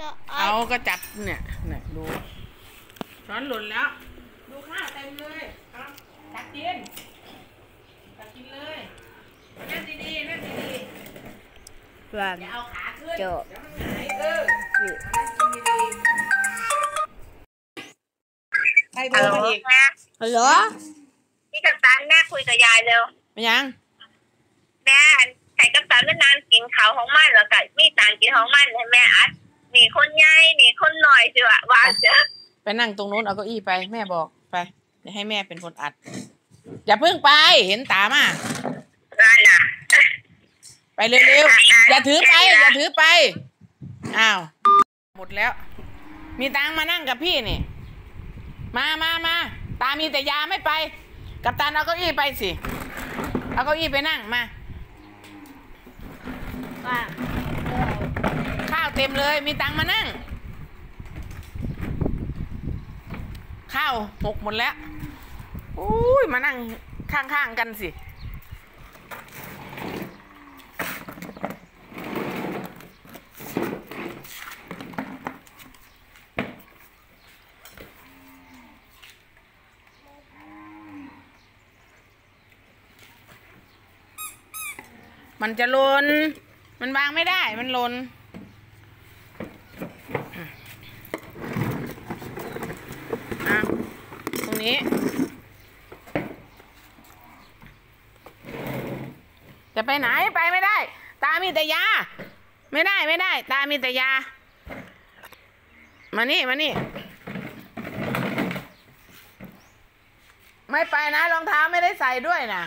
จะเอาก็จับเนี่ยเนี่ยดูช้อนหล่นแล้ว ดูข้าวเต็มเลยเอาตักกินตักกินเลยนั่นดีๆนั่นดีวางๆอย่าเอาขาขึ้นโจเดี๋ยวมันหงายเอออยู่นั่นกินดีๆใครโทรมาอีกแม่ฮัลโหลพี่กัปตันแม่คุยกับยายเร็วไปยังแม่ไข่กัปตันไม่นานกินเขาวของมันแล้วก็มีต่างกินของมันให้แม่อัด มีคนใหญ่มีคนหน่อยสิวะว่าเจอไปนั่งตรงนู้นเอาเก้าอี้ไปแม่บอกไปเดี๋ยวให้แม่เป็นคนอัด อย่าเพิ่งไปเห็นตามานั่นน่ะไปเร็วๆอย่าถือไปอย่าถือไปอ้าวหมดแล้ว มีตังค์มานั่งกับพี่นี่ มามามาตามีแต่ยาไม่ไป กับตันเอาเก้าอี้ไปสิ เอาเก้าอี้ไปนั่งมาวางข้าว เต็มเลย มีตังมานั่ง ข้าวหกหมดแล้วอุ้ยมานั่งข้างๆกันสิ มันจะลน มันวางไม่ได้ มันลน อะ ตรง นี้ จะไปไหนไปไม่ได้ ตามีแต่ยา ไม่ได้ไม่ได้ ตามีแต่ยา มานี่มานี่ ไม่ไปนะรองเท้าไม่ได้ใส่ด้วยนะ